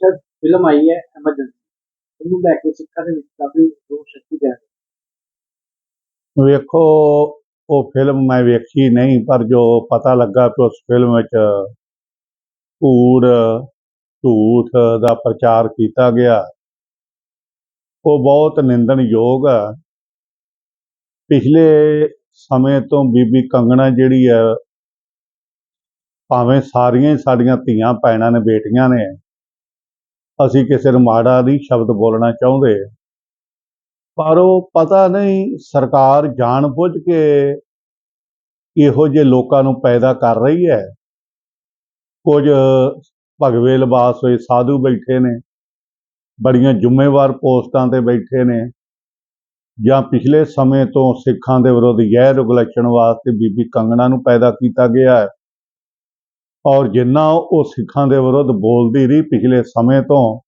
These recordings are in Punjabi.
ਸਰ ਫਿਲਮ ਆਈ ਹੈ ਐਮਰਜੈਂਸੀ ਉਹਨੂੰ ਲੈ ਕੇ ਸਿੱਖਾਂ ਦੇ ਵਿੱਚ ਕਾਫੀ ਰੋਸ਼ ਸ਼ਕਤੀ ਹੈ ਵੇਖੋ, ਉਹ ਫਿਲਮ ਮੈਂ ਵੇਖੀ ਨਹੀਂ, ਪਰ ਜੋ ਪਤਾ ਲੱਗਾ ਕਿ ਉਸ ਫਿਲਮ ਵਿੱਚ ਕੂੜ, ਝੂਠ ਦਾ ਪ੍ਰਚਾਰ ਕੀਤਾ ਗਿਆ, ਉਹ ਬਹੁਤ ਨਿੰਦਣਯੋਗ ਆ। ਪਿਛਲੇ ਸਮੇਂ ਤੋਂ ਬੀਬੀ ਕੰਗਣਾ ਜਿਹੜੀ ਹੈ ਭਾਵੇਂ ਸਾਰੀਆਂ ਹੀ ਸਾਡੀਆਂ ਧੀਆਂ ਭੈਣਾਂ ਨੇ, ਬੇਟੀਆਂ ਨੇ ਅਸੀਂ ਕਿਸੇ ਨੂੰ ਮਾੜਾ ਨਹੀਂ ਸ਼ਬਦ ਬੋਲਣਾ ਚਾਹੁੰਦੇ। ਪਰ ਉਹ ਪਤਾ ਨਹੀਂ, ਸਰਕਾਰ ਜਾਣਬੁੱਝ ਕੇ ਇਹੋ ਜਿਹੇ ਲੋਕਾਂ ਨੂੰ ਪੈਦਾ ਕਰ ਰਹੀ ਹੈ। ਕੁਝ ਭਗਵੇ ਲਿਬਾਸ ਹੋਏ ਸਾਧੂ ਬੈਠੇ ਨੇ, ਬੜੀਆਂ ਜ਼ਿੰਮੇਵਾਰ ਪੋਸਟਾਂ ਤੇ ਬੈਠੇ ਨੇ, ਜਾਂ ਪਿਛਲੇ ਸਮੇਂ ਤੋਂ ਸਿੱਖਾਂ ਦੇ ਵਿਰੁੱਧ ਜ਼ਹਿਰ ਉਗਲੱਛਣ ਵਾਸਤੇ ਬੀਬੀ ਕੰਗਣਾ ਨੂੰ ਪੈਦਾ ਕੀਤਾ ਗਿਆ ਹੈ। ਔਰ ਜਿੰਨਾ ਉਹ ਸਿੱਖਾਂ ਦੇ ਵਿਰੁੱਧ ਬੋਲਦੀ ਰਹੀ ਪਿਛਲੇ ਸਮੇਂ ਤੋਂ,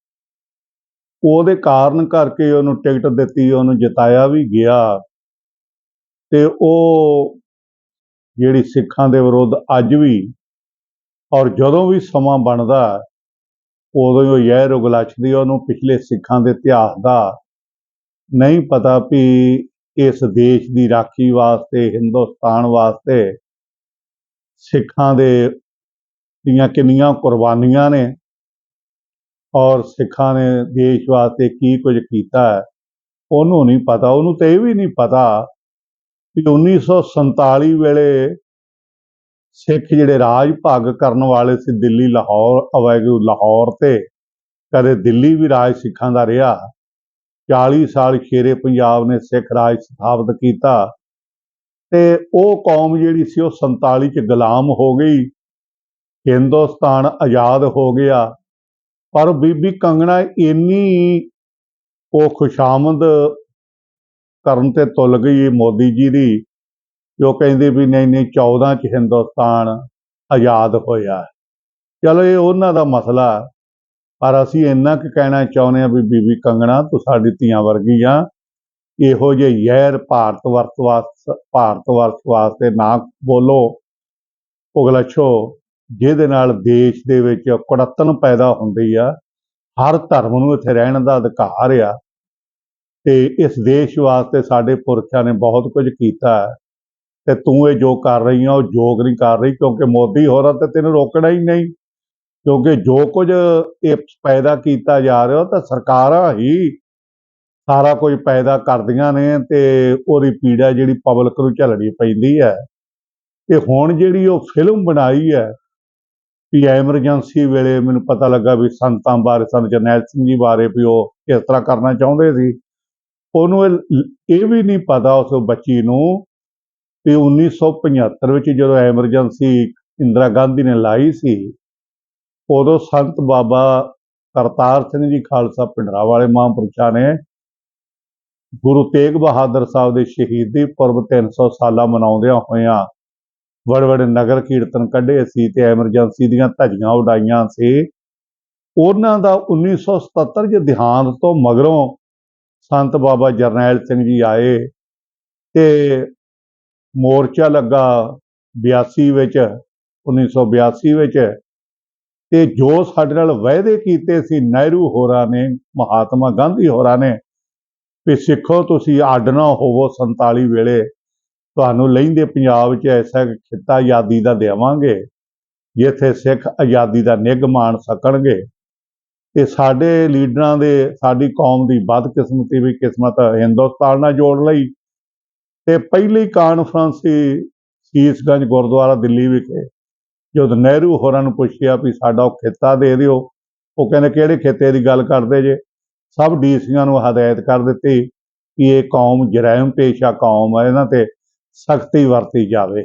ਉਹਦੇ ਕਾਰਨ ਕਰਕੇ ਉਹਨੂੰ ਟਿਕਟ ਦਿੱਤੀ, ਉਹਨੂੰ ਜਿਤਾਇਆ ਵੀ ਗਿਆ। ਤੇ ਉਹ ਜਿਹੜੀ ਸਿੱਖਾਂ ਦੇ ਵਿਰੁੱਧ ਅੱਜ ਵੀ ਔਰ ਜਦੋਂ ਵੀ ਸਮਾਂ ਬਣਦਾ, ਉਦੋਂ ਹੀ ਉਹ ਜ਼ਹਿਰ ਉਗਲਾਛਦੀ ਉਹਨੂੰ ਪਿਛਲੇ ਸਿੱਖਾਂ ਦੇ ਇਤਿਹਾਸ ਦਾ ਨਹੀਂ ਪਤਾ ਵੀ ਇਸ ਦੇਸ਼ ਦੀ ਰਾਖੀ ਵਾਸਤੇ, ਹਿੰਦੁਸਤਾਨ ਵਾਸਤੇ ਸਿੱਖਾਂ ਦੇ ਦੀਆਂ ਕਿੰਨੀਆਂ ਕੁਰਬਾਨੀਆਂ ਨੇ ਔਰ ਸਿੱਖਾਂ ਨੇ ਦੇਸ਼ ਵਾਸਤੇ ਕੀ ਕੁਝ ਕੀਤਾ ਹੈ, ਉਹਨੂੰ ਨਹੀਂ ਪਤਾ, ਉਹਨੂੰ ਤੇ ਇਹ ਵੀ ਨਹੀਂ ਪਤਾ ਕਿ 1947 ਵੇਲੇ ਸਿੱਖ ਜਿਹੜੇ ਰਾਜ ਭਾਗ ਕਰਨ ਵਾਲੇ ਸੀ ਦਿੱਲੀ, ਲਾਹੌਰ ਅਵੈਗੂ ਲਾਹੌਰ ਤੇ, ਕਦੇ ਦਿੱਲੀ ਵੀ ਰਾਜ ਸਿੱਖਾਂ ਦਾ ਰਿਹਾ। 40 ਸਾਲ ਸ਼ੇਰੇ ਪੰਜਾਬ ਨੇ ਸਿੱਖ ਰਾਜ ਸਥਾਪਿਤ ਕੀਤਾ ਤੇ ਉਹ ਕੌਮ ਜਿਹੜੀ ਸੀ ਉਹ 47 ਚ ਗੁਲਾਮ ਹੋ ਗਈ। ਹਿੰਦੁਸਤਾਨ ਆਜ਼ਾਦ ਹੋ ਗਿਆ। ਪਰ ਬੀਬੀ ਕੰਗਣਾ ਇੰਨੀ ਉਹ ਖੁਸ਼ਾਮਦ ਕਰਨ ਤੇ ਤੁਲ ਗਈ ਮੋਦੀ ਜੀ ਦੀ ਜੋ ਕਹਿੰਦੇ ਵੀ ਨਹੀਂ ਨਹੀਂ 14 ਚ ਹਿੰਦੁਸਤਾਨ ਆਜ਼ਾਦ ਹੋਇਆ। ਚਲੋ ਇਹ ਉਹਨਾਂ ਦਾ ਮਸਲਾ ਪਰ ਅਸੀਂ ਇੰਨਾ ਕੁ ਕਹਿਣਾ ਚਾਹੁੰਦੇ ਹਾਂ ਵੀ ਬੀਬੀ ਕੰਗਣਾ, ਤੂੰ ਸਾਡੀ ਧੀਆਂ ਵਰਗੀ ਆ। ਇਹੋ ਜਿਹੇ ਜ਼ਹਿਰ ਭਾਰਤ ਵਰਤ ਵਾਸ, ਭਾਰਤ ਵਰਤ ਵਾਸਤੇ ਨਾ ਬੋਲੋ। ਉਗਲਛੋ ਜਿਹਦੇ ਨਾਲ ਦੇਸ਼ ਦੇ ਵਿੱਚ ਕੁੜੱਤਣ ਪੈਦਾ ਹੁੰਦੀ ਆ, ਹਰ ਧਰਮ ਨੂੰ ਇੱਥੇ ਰਹਿਣ ਦਾ ਅਧਿਕਾਰ ਆ। ਤੇ ਇਸ ਦੇਸ਼ ਵਾਸਤੇ ਸਾਡੇ ਪੁਰਖਾਂ ਨੇ ਬਹੁਤ ਕੁਝ ਕੀਤਾ ਹੈ। ਤੇ ਤੂੰ ਇਹ ਜੋ ਕਰ ਰਹੀ ਆ, ਉਹ ਯੋਗ ਨਹੀਂ ਕਰ ਰਹੀ, ਕਿਉਂਕਿ ਮੋਦੀ ਹੋਰਾਂ ਤੇ ਤੈਨੂੰ ਰੋਕਣਾ ਹੀ ਨਹੀਂ। ਕਿਉਂਕਿ ਜੋ ਕੁਝ ਇਹ ਪੈਦਾ ਕੀਤਾ ਜਾ ਰਿਹਾ ਤਾਂ ਸਰਕਾਰਾਂ ਹੀ ਸਾਰਾ ਕੁਝ ਪੈਦਾ ਕਰਦੀਆਂ ਨੇ ਤੇ ਉਹਦੀ ਪੀੜਾ ਜਿਹੜੀ ਪਬਲਿਕ ਨੂੰ ਝੱਲਣੀ ਪੈਂਦੀ ਹੈ। ਤੇ ਹੁਣ ਜਿਹੜੀ ਉਹ ਫਿਲਮ ਬਣਾਈ ਹੈ ਵੀ ਐਮਰਜੈਂਸੀ ਵੇਲੇ ਮੈਨੂੰ ਪਤਾ ਲੱਗਾ ਵੀ ਸੰਤਾਂ ਬਾਰੇ, ਸੰਤ ਜਰਨੈਲ ਸਿੰਘ ਜੀ ਬਾਰੇ ਵੀ ਉਹ ਕਿਸ ਤਰ੍ਹਾਂ ਕਰਨਾ ਚਾਹੁੰਦੇ ਸੀ। ਉਹਨੂੰ ਇਹ ਇਹ ਵੀ ਨਹੀਂ ਪਤਾ ਉਸ ਬੱਚੀ ਨੂੰ ਕਿ 1975 ਵਿੱਚ ਜਦੋਂ ਐਮਰਜੈਂਸੀ ਇੰਦਰਾ ਗਾਂਧੀ ਨੇ ਲਾਈ ਸੀ, ਉਦੋਂ ਸੰਤ ਬਾਬਾ ਕਰਤਾਰ ਸਿੰਘ ਜੀ ਖਾਲਸਾ ਪਿੰਡਰਾ ਵਾਲੇ ਮਹਾਂਪੁਰਸ਼ਾਂ ਨੇ ਗੁਰੂ ਤੇਗ ਬਹਾਦਰ ਸਾਹਿਬ ਦੇ ਸ਼ਹੀਦੀ ਪੁਰਬ 300 ਸਾਲਾ ਮਨਾਉਂਦਿਆਂ ਹੋਇਆਂ ਬੜੇ ਬੜੇ ਨਗਰ ਕੀਰਤਨ ਕੱਢੇ ਸੀ ਤੇ ਐਮਰਜੈਂਸੀ ਦੀਆਂ ਧੱਜੀਆਂ ਉਡਾਈਆਂ ਸੀ। ਉਹਨਾਂ ਦਾ 1977 ਚ ਦੇਹਾਂਤ ਤੋਂ ਮਗਰੋਂ ਸੰਤ ਬਾਬਾ ਜਰਨੈਲ ਸਿੰਘ ਜੀ ਆਏ ਤੇ ਮੋਰਚਾ ਲੱਗਾ 82 ਵਿੱਚ 1982 ਵਿੱਚ ਤੇ ਜੋ ਸਾਡੇ ਨਾਲ ਵਾਅਦੇ ਕੀਤੇ ਸੀ, ਨਹਿਰੂ ਹੋਰਾਂ ਨੇ, ਮਹਾਤਮਾ ਗਾਂਧੀ ਹੋਰਾਂ ਨੇ ਵੀ ਸਿੱਖੋ ਤੁਸੀਂ, ਅੱਡ ਨਾ ਹੋਵੋ 47 ਵੇਲੇ। ਤੁਹਾਨੂੰ ਲੈਂਦੇ ਪੰਜਾਬ 'ਚ ਐਸਾ ਖਿੱਤਾ ਆਜ਼ਾਦੀ ਦਾ ਦੇਵਾਂਗੇ, ਜਿੱਥੇ ਸਿੱਖ ਆਜ਼ਾਦੀ ਦਾ ਨਿੱਘ ਮਾਣ ਸਕਣਗੇ। ਤੇ ਸਾਡੇ ਲੀਡਰਾਂ ਦੇ, ਸਾਡੀ ਕੌਮ ਦੀ ਬਦਕਿਸਮਤੀ ਵੀ ਕਿਸਮਤ ਹਿੰਦੁਸਤਾਨ ਨਾਲ ਜੋੜ ਲਈ। ਤੇ ਪਹਿਲੀ ਕਾਨਫਰੰਸ ਸੀ ਸੀਸਗੰਜ ਗੁਰਦੁਆਰਾ ਦਿੱਲੀ ਵਿਖੇ, ਜਦੋਂ ਨਹਿਰੂ ਹੋਰਾਂ ਨੂੰ ਪੁੱਛਿਆ ਵੀ ਸਾਡਾ ਉਹ ਖਿੱਤਾ ਦੇ ਦਿਓ। ਉਹ ਕਹਿੰਦੇ, ਕਿਹੜੇ ਖਿੱਤੇ ਦੀ ਗੱਲ ਕਰਦੇ ਜੇ? ਸਭ ਡੀਸੀਆਂ ਨੂੰ ਹਦਾਇਤ ਕਰ ਦਿੱਤੀ ਕਿ ਇਹ ਕੌਮ ਜਰਾਇਮ ਪੇਸ਼ਾ ਕੌਮ ਹੈ ਇਹਨਾਂ ਤੇ ਸਖਤੀ ਵਰਤੀ ਜਾਵੇ।